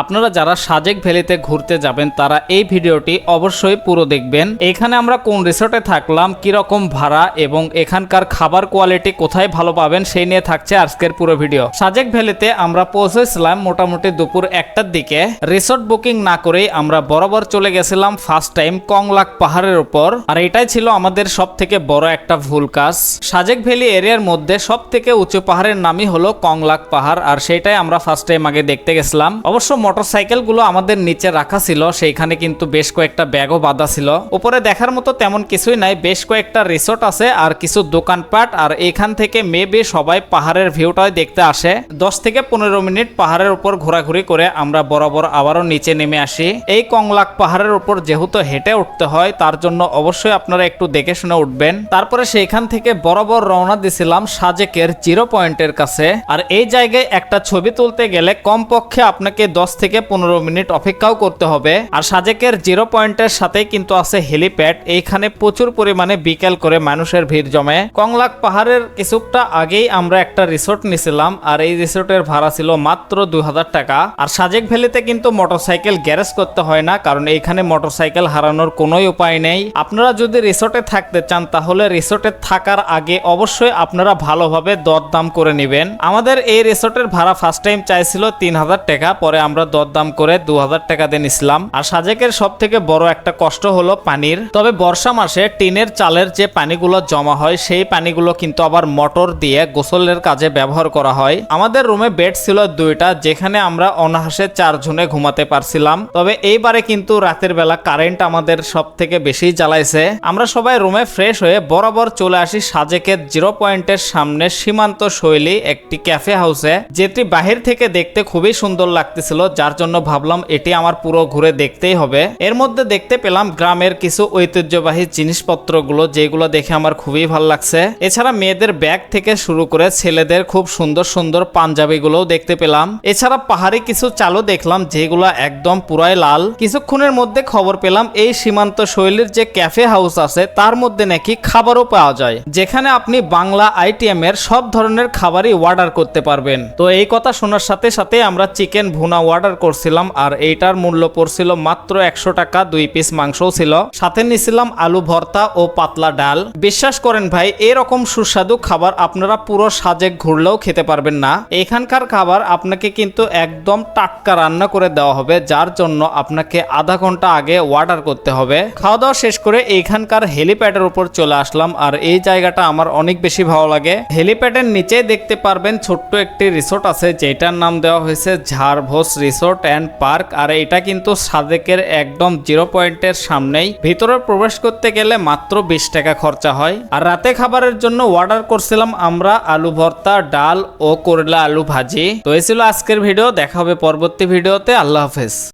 আপনারা যারা সাজেক ভ্যালিতে ঘুরতে যাবেন, তারা এই ভিডিওটি অবশ্যই পুরো দেখবেন। এখানে আমরা কোন রিসোর্টে থাকলাম, কীরকম ভাড়া এবং এখানকার খাবার কোয়ালিটি কোথায় ভালো পাবেন, সেই নিয়ে থাকছে আজকের পুরো ভিডিও। সাজেক ভ্যালিতে আমরা পৌঁছেছিলাম মোটামুটি দুপুর একটার দিকে। রিসোর্ট বুকিং না করেই আমরা বরাবর চলে গেছিলাম ফার্স্ট টাইম কংলাক পাহাড়ের উপর। আর এটাই ছিল আমাদের সব থেকে বড় একটা ভুল কাজ। সাজেক ভ্যালি এরিয়ার মধ্যে সব থেকে উঁচু পাহাড়ের নামই হলো কংলাক পাহাড়, আর সেটাই আমরা ফার্স্ট টাইম আগে দেখতে গেছিলাম। অবশ্য মোটরসাইকেলগুলো আমাদের নিচে রাখা ছিল, সেইখানে কিন্তু বেশ কয়েকটা ব্যাগও বাঁধা ছিল। উপরে দেখার মতো তেমন কিছুই নাই, বেশ কয়েকটা রিসোর্ট আছে আর কিছু দোকানপাট আর এখান থেকে মেবি সবাই পাহাড়ের ভিউটাই দেখতে আসে। দশ থেকে পনেরো মিনিট পাহাড়ের উপর ঘোরাঘুরি করে আমরা বরাবর আবারও নিচে নেমে আসি। এই কংলাক পাহাড়ের উপর যেহেতু হেঁটে উঠতে হয়, তার জন্য অবশ্যই আপনারা একটু দেখে শুনে উঠবেন। তারপরে সেইখান থেকে বরাবর রওনা দিছিলাম সাজেকের জিরো পয়েন্টের কাছে। আর এই জায়গায় একটা ছবি তুলতে গেলে কমপক্ষে আপনাকে দশ থেকে পনেরো মিনিট অপেক্ষাও করতে হবে। আর সাজেকের জিরো পয়েন্টের সাথে কিন্তু আছে হেলিপ্যাড। এইখানে প্রচুর পরিমাণে বিকেল করে মানুষের ভিড় জমে। কংলাক পাহাড়ের কিছুটা আগেই আমরা একটা রিসোর্ট নিছিলাম, আর এই রিসোর্টের ভাড়া ছিল মাত্র দুই হাজার টাকা। আর সাজেক ভ্যালিতে কিন্তু মোটরসাইকেল গ্যারেজ করতে হয় না, কারণ এইখানে মোটরসাইকেল হারানোর কোনোই উপায় নেই। আপনারা যদি রিসোর্টে থাকতে চান, তাহলে রিসোর্টে থাকার আগে অবশ্যই আপনারা ভালোভাবে দরদাম করে নেবেন। আমাদের এই রিসোর্টের ভাড়া ফার্স্ট টাইম চাইছিল তিন হাজার টাকা, পরে আমরা দরদাম করে দু হাজার টাকা দিয়ে নিছিলাম আর সাজেকের সব থেকে বড় একটা কষ্ট হলো পানির। তবে বর্ষা মাসে টিনের চালের যে পানিগুলো জমা হয়, সেই পানিগুলো কিন্তু আবার মোটর দিয়ে গোসলের কাজে ব্যবহার করা হয়। আমাদের রুমে বেড ছিল দুইটা, যেখানে আমরা অনাহাসে চারজনে ঘুমাতে পারছিলাম। তবে এইবারে কিন্তু রাতের বেলা কারেন্ট আমাদের সব থেকে বেশি জ্বালাইছে। আমরা সবাই রুমে ফ্রেশ হয়ে বরাবর চলে আসি সাজেকের জিরো পয়েন্টের সামনে সীমান্ত শৈলী একটি ক্যাফে হাউসে, যেটি বাহির থেকে দেখতে খুবই সুন্দর লাগতেছিল যার জন্য ভাবলাম এটি আমার পুরো ঘুরে দেখতেই হবে। এর মধ্যে দেখতে পেলাম গ্রামের কিছু ঐতিহ্যবাহী জিনিসপত্রগুলো যেগুলো দেখে আমার খুবই ভালো লাগছে। এছাড়া মেয়েদের ব্যাগ থেকে শুরু করে ছেলেদের খুব সুন্দর সুন্দর পাঞ্জাবিগুলোও দেখতে পেলাম। এছাড়া পাহাড়ি কিছু চালও দেখলাম যেগুলো একদম পুরাই লাল। কিছুক্ষণের মধ্যে খবর পেলাম এই সীমান্ত শৈলীর যে ক্যাফে হাউস আছে, তার মধ্যে নাকি খাবারও পাওয়া যায়। যেখানে আপনি বাংলা আইটিএম এর সব ধরনের খাবারই অর্ডার করতে পারবেন। তো এই কথা শোনার সাথে সাথে আমরা চিকেন ভুনা অর্ডার করছিলাম আর এইটার মূল্য পড়ছিল মাত্র একশো টাকা, দুই পিস মাংসও ছিল। সাথে নিছিলাম আলু ভর্তা ও পাতলা ডাল। বিশ্বাস করেন ভাই, এরকম সুস্বাদু খাবার আপনারা পুরো সাজেক ঘুরলেও খেতে পারবেন না। এখানকার খাবার আপনাকে কিন্তু একদম টাটকা রান্না করে দেওয়া হবে, যার জন্য আপনাকে আধা ঘণ্টা আগে অর্ডার করতে হবে। খাওয়া দাওয়া শেষ করে এইখানকার হেলিপ্যাডের উপর চলে আসলাম আর এই জায়গাটা আমার অনেক বেশি ভালো লাগে। হেলিপ্যাডের নিচে দেখতে পারবেন ছোট্ট একটি রিসোর্ট আছে, যেটার নাম দেওয়া হয়েছে ঝাড়ভোস রিসোর্ট অ্যান্ড পার্ক আর এটা কিন্তু সাদেকের একদম জিরো পয়েন্টের সামনেই। ভিতরে প্রবেশ করতে গেলে মাত্র বিশ টাকা খরচা হয়। আর রাতে খাবারের জন্য অর্ডার করছিলাম আমরা আলু ভর্তা, ডাল ও করলা আলু ভাজি। তো এই ছিল আজকের ভিডিও দেখা হবে পরবর্তী ভিডিওতে আল্লাহ হাফেজ।